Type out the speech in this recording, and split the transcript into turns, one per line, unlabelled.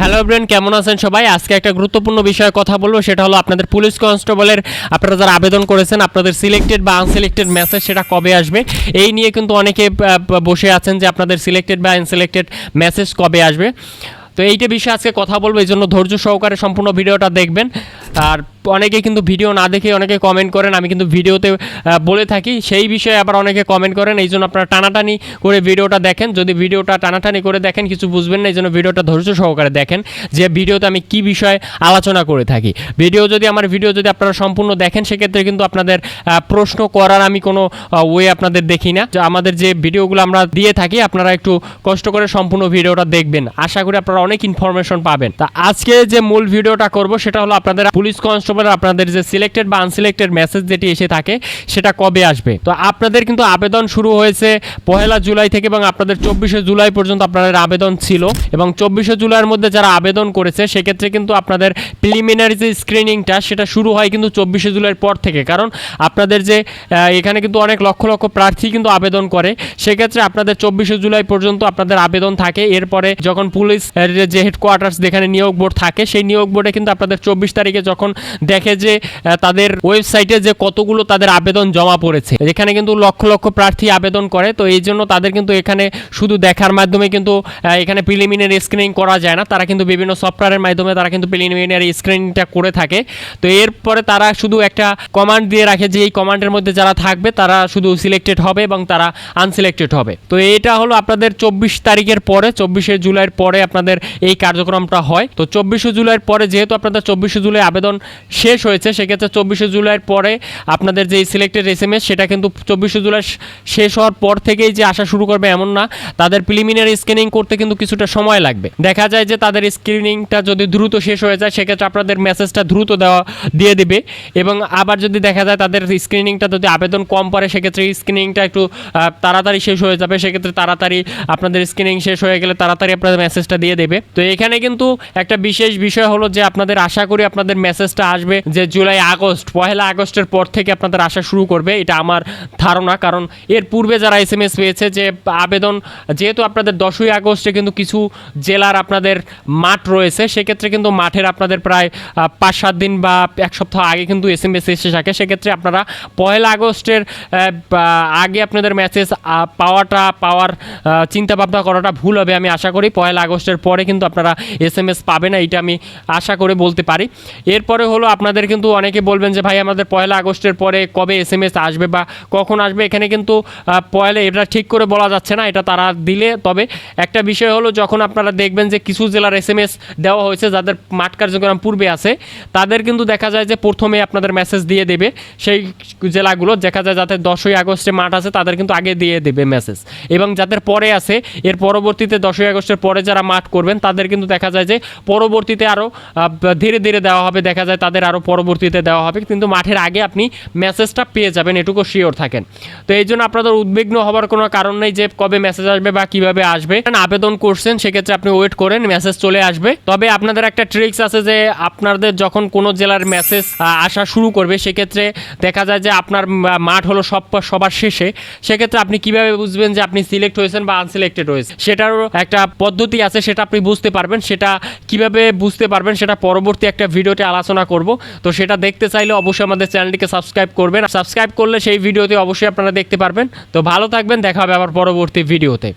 Hello brain কেমন আছেন সবাই? আজকে একটা গুরুত্বপূর্ণ বিষয়ে কথা বলব, সেটা হলো আপনাদের পুলিশ কনস্টেবলের, আপনারা যারা আবেদন করেছেন, আপনাদের সিলেক্টেড বা আনসিলেক্টেড মেসেজ সেটা কবে আসবে? এই নিয়ে কিন্তু অনেকে বসে আছেন যে আপনাদের সিলেক্টেড বা আনসিলেক্টেড মেসেজ কবে আসবে। তো এইটা বিষয়ে আজকে কথা বলব, এই জন্য ধৈর্য সহকারে সম্পূর্ণ ভিডিওটা দেখবেন। আর অনেকে কিন্তু ভিডিও না দেখে অনেকে কমেন্ট করেন, আমি কিন্তু ভিডিওতে বলে থাকি। সেই বিষয়ে আবার অনেকে কমেন্ট করেন, এই জন্য আপনারা টানাটানি করে ভিডিওটা দেখেন। যদি ভিডিওটা টানাটানি করে দেখেন, কিছু বুঝবেন না, এই জন্য ভিডিওটা ধৈর্য সহকারে দেখেন যে ভিডিওতে আমি কি বিষয়ে আলোচনা করে থাকি। ভিডিও যদি আমার, ভিডিও যদি আপনারা সম্পূর্ণ দেখেন, সেক্ষেত্রে কিন্তু আপনাদের প্রশ্ন করার আমি কোনো ওয়ে আপনাদের দেখি না। আমাদের যে ভিডিওগুলো আমরা দিয়ে থাকি, আপনারা একটু কষ্ট করে সম্পূর্ণ ভিডিওটা দেখবেন। আশা করি আপনারা অনেক ইনফরমেশন পাবেন। তা আজকে যে মূল ভিডিওটা করব, সেটা হলো আপনাদের পুলিশ কনস্টেবল আপনাদের যে সিলেক্টেড বা আনসিলেক্টেড মেসেজ যেটি এসে থাকে, সেটা কবে আসবে? তো আপনাদের কিন্তু আবেদন শুরু হয়েছে পহেলা জুলাই থেকে এবং আপনাদের চব্বিশে জুলাই পর্যন্ত আপনাদের আবেদন ছিল এবং চব্বিশে জুলাইয়ের মধ্যে যারা আবেদন করেছে, সেক্ষেত্রে কিন্তু আপনাদের প্রিলিমিনারি যে স্ক্রিনিংটা সেটা শুরু হয় কিন্তু চব্বিশে জুলাইয়ের পর থেকে। কারণ আপনাদের যে এখানে কিন্তু অনেক লক্ষ লক্ষ প্রার্থী কিন্তু আবেদন করে। সেক্ষেত্রে আপনাদের চব্বিশে জুলাই পর্যন্ত আপনাদের আবেদন থাকে। এরপরে যখন পুলিশ যে হেডকোয়ার্টার্স যেখানে নিয়োগ বোর্ড থাকে, সেই নিয়োগ বোর্ডে কিন্তু আপনাদের চব্বিশ তারিখে যখন দেখে যে তাদের ওয়েবসাইটে যে কতগুলো তাদের আবেদন জমা পড়েছে। এখানে কিন্তু লক্ষ লক্ষ প্রার্থী আবেদন করে, তো এই জন্য তাদের কিন্তু এখানে শুধু দেখার মাধ্যমে কিন্তু এখানে প্রিলিমিনারি স্ক্রিনিং করা যায় না। তারা কিন্তু বিভিন্ন সফটওয়্যারের মাধ্যমে তারা কিন্তু প্রিলিমিনারি স্ক্রিনিংটা করে থাকে। তো এরপরে তারা শুধু একটা কমান্ড দিয়ে রাখে যে, এই কমান্ডের মধ্যে যারা থাকবে, তারা শুধু সিলেক্টেড হবে এবং তারা আনসিলেক্টেড হবে। তো এটা হলো আপনাদের চব্বিশ তারিখের পরে, চব্বিশে জুলাইয়ের পরে আপনাদের এই কার্যক্রমটা হয়। তো চব্বিশে জুলাইয়ের পরে যেহেতু আপনাদের চব্বিশে জুলাই আবেদন শেষ হয়েছে, সেক্ষেত্রে চব্বিশে জুলাইয়ের পরে আপনাদের যে সিলেক্টেড এস সেটা কিন্তু চব্বিশে জুলাই শেষ হওয়ার পর থেকেই যে আসা শুরু করবে এমন না। তাদের প্রিলিমিনারি স্ক্রিনিং করতে কিন্তু কিছুটা সময় লাগবে। দেখা যায় যে তাদের স্ক্রিনিংটা যদি দ্রুত শেষ হয়ে যায়, সেক্ষেত্রে আপনাদের মেসেজটা দ্রুত দেওয়া, দিয়ে দিবে। এবং আবার যদি দেখা যায় তাদের স্ক্রিনিংটা যদি আবেদন কম পড়ে, সেক্ষেত্রে স্ক্রিনিংটা একটু তাড়াতাড়ি শেষ হয়ে যাবে। সেক্ষেত্রে তাড়াতাড়ি আপনাদের স্ক্রিনিং শেষ হয়ে গেলে তাড়াতাড়ি আপনাদের মেসেজটা দিয়ে দেবে। তো এখানে কিন্তু একটা বিশেষ বিষয় হলো যে আপনাদের আশা করি আপনাদের মেসেজটা আসবে যে জুলাই আগস্ট, পহেলা আগস্টের পর থেকে আপনাদের আসা শুরু করবে, এটা আমার ধারণা। কারণ এর পূর্বে যারা এস এম এস পেয়েছে যে আবেদন, যেহেতু আপনাদের দশই আগস্টে কিন্তু কিছু জেলার আপনাদের মাঠ রয়েছে, সেক্ষেত্রে কিন্তু মাঠের আপনাদের প্রায় পাঁচ সাত দিন বা এক সপ্তাহ আগে কিন্তু এস এম এস এসে থাকে। সেক্ষেত্রে আপনারা পহেলা আগস্টের আগে আপনাদের মেসেজ পাওয়াটা, পাওয়ার চিন্তা ভাবনা করাটা ভুল হবে আমি আশা করি। পয়লা আগস্টের পরে কিন্তু আপনারা এস এম এস পাবে না, এটা আমি আশা করে বলতে পারি। এরপরে হলো আপনাদের কিন্তু অনেকে বলবেন যে ভাই আমাদের পয়লা আগস্টের পরে কবে এস এম এস আসবে বা কখন আসবে? এখানে কিন্তু পয়লা এটা ঠিক করে বলা যাচ্ছে না, এটা তারা দিলে। তবে একটা বিষয় হলো যখন আপনারা দেখবেন যে কিছু জেলার এস এস দেওয়া হয়েছে যাদের মাঠ কার্যক্রম পূর্বে আছে, তাদের কিন্তু দেখা যায় যে প্রথমে আপনাদের মেসেজ দিয়ে দেবে। সেই জেলাগুলো দেখা যায় যাতে দশই আগস্টে মাঠ আছে, তাদের কিন্তু আগে দিয়ে দেবে মেসেজ এবং যাদের পরে আছে, এর পরবর্তীতে দশই আগস্টের পরে যারা মাঠ করবেন, তাদের কিন্তু দেখা যায় যে পরবর্তীতে আরও ধীরে ধীরে দেওয়া হবে দেখা যায় তাদের আরও পরবর্তীতে দেওয়া হবে, কিন্তু মাঠের আগে আপনি মেসেজটা পেয়ে যাবেন, এটুকু শিওর থাকেন। তো এই জন্য আপনাদের উদ্বিগ্ন হওয়ার কোনো কারণ নেই যে কবে মেসেজ আসবে বা কীভাবে আসবে। আবেদন করছেন, সেক্ষেত্রে আপনি ওয়েট করেন মেসেজ চলে আসবে। তবে আপনাদের একটা ট্রিক্স আছে যে আপনাদের যখন কোনো জেলার মেসেজ আসা শুরু করবে, সেক্ষেত্রে দেখা যায় যে আপনার মাঠ হলো সব, সবার শেষে। সেক্ষেত্রে আপনি কীভাবে বুঝবেন যে আপনি সিলেক্ট হয়েছেন বা আনসিলেক্টেড হয়েছেন? সেটারও একটা পদ্ধতি আছে, সেটা আপনি বুঝতে পারবেন। সেটা কীভাবে বুঝতে পারবেন, সেটা পরবর্তী একটা ভিডিওতে আলোচনা করব। তো সেটা দেখতে চাইলে অবশ্যই আমাদের চ্যানেলটিকে সাবস্ক্রাইব করবেন। সাবস্ক্রাইব করলে সেই ভিডিওতে অবশ্যই আপনারা দেখতে পারবেন। তো ভালো থাকবেন, দেখা হবে আবার পরবর্তী ভিডিওতে।